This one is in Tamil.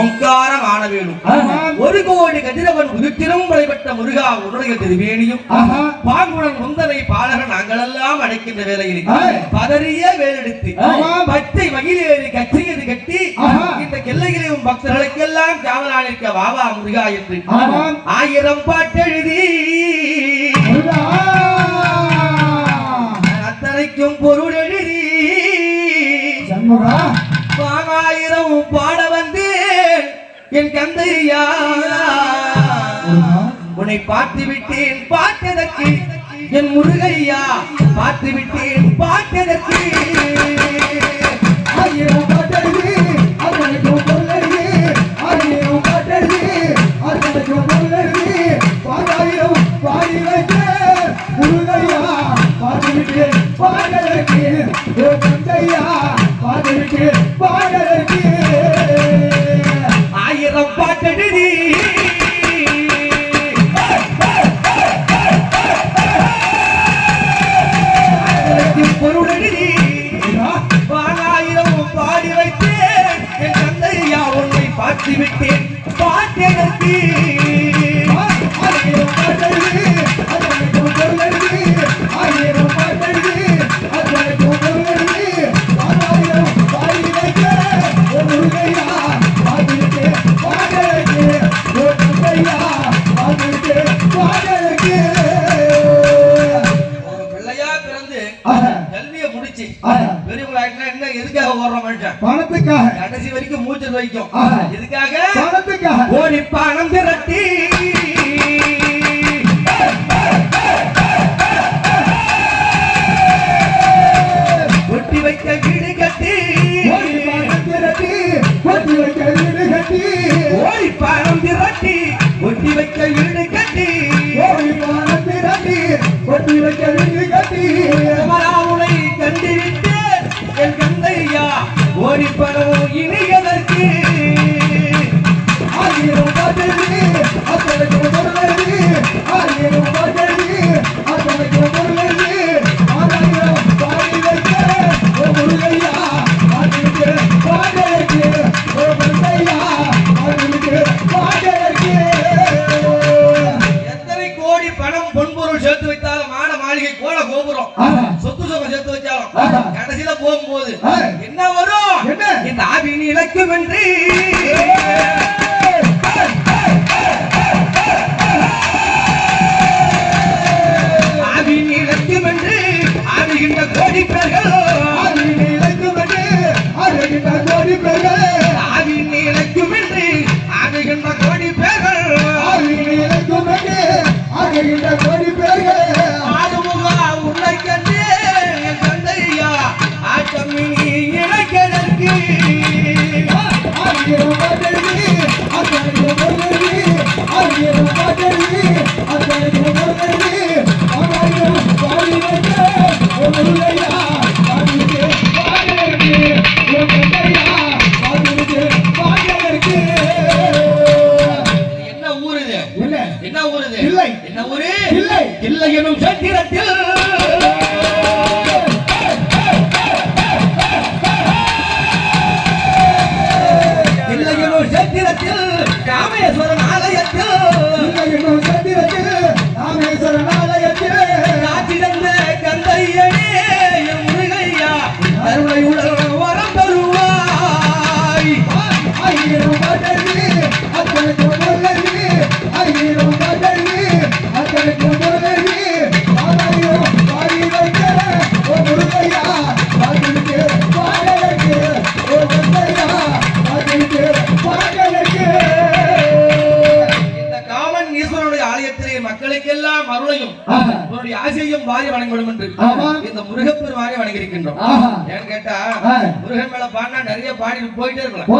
ஓங்காரம் ஆன வேணும். ஒரு கோடி கதிரவன் உதித்திரம் வழிபட்ட முருகா உன்னுடைய திருவேணியும். பாங்குடன் முந்தனை பாலகன் நாங்களெல்லாம் அழைக்கின்ற வேலையில். பதறிய வேலெடுத்து. பச்சை மகிழேறி கச்சியது கட்டி. இந்த கிள்ளைகளையும் பக்தர்களுக்கெல்லாம் காவலாளிக்க வாவா முருகா என்று. ஆயிரம் பாட்டெழுதி. அத்தனைக்கும் பொருள் எழுதி சண்முகா. பாகாயிரம் பாட வந்து என் கந்தையா உன்னை பார்த்து விட்டேன் பார்த்ததற்கு என் முருகையா பார்த்து விட்டேன் பார்த்ததற்கு ஆயிரம் பாட்டெழுதி, அத்தனைக்கும் பொருளெழுதி. ஆயிரம் பாட்டெழுதி, அத்தனைக்கும் பொருளெழுதி. பாடாயிரம் பாடி வைத்த முருகையா, விட்டேன். பார்த்ததற்கு பெரியவங்களாயிட்டா என்ன எதுக்காக ஓடுற மனுஷன்? பணத்துக்காக. கடைசி வரைக்கும் மூச்சு வைக்கும். எதுக்காக? பணத்துக்காக. ஓடி பணம் திரட்டி. ஒட்டி வைக்க வீடு கட்டி. ஒட்டி வைக்க வீடு கட்டி. ஓடி பணம் திரட்டி ஒட்டி வைக்க வீடு கட்டி. ஓடி பணம் திரட்டி, ஒட்டி வைக்க எத்தனை கோடி பணம் பொன்பொருள் சேர்த்து வைத்தாலும் மாட மாளிகை கோல கோபுரம். சொத்து சுகம் சேர்த்து வச்சாலும். கடைசியில போகும்போது. என்ன வரும் என்ன? இந்த ஆவின் இலக்கும் என்று அழகின்ற கோடி பேர்கள். ஆடுமுகா உன்னை கண்டு தந்தையா ஆட்டம் என்ன ஊரு இல்லை. இல்லை எனும் சத்திரத்தில் இல்லை எனும் சத்திரத்தில் ராமேஸ்வரன் ஆலயத்தில் உன்னுடைய ஆசையும் வாரி வணங்கப்படும் என்று. இந்த முருகப்பெருமானை வணங்கியிருக்கின்றோம். ஏன்னு கேட்டா. முருகன் மேல பாடினா நிறைய பாடி போயிட்டே இருக்கலாம்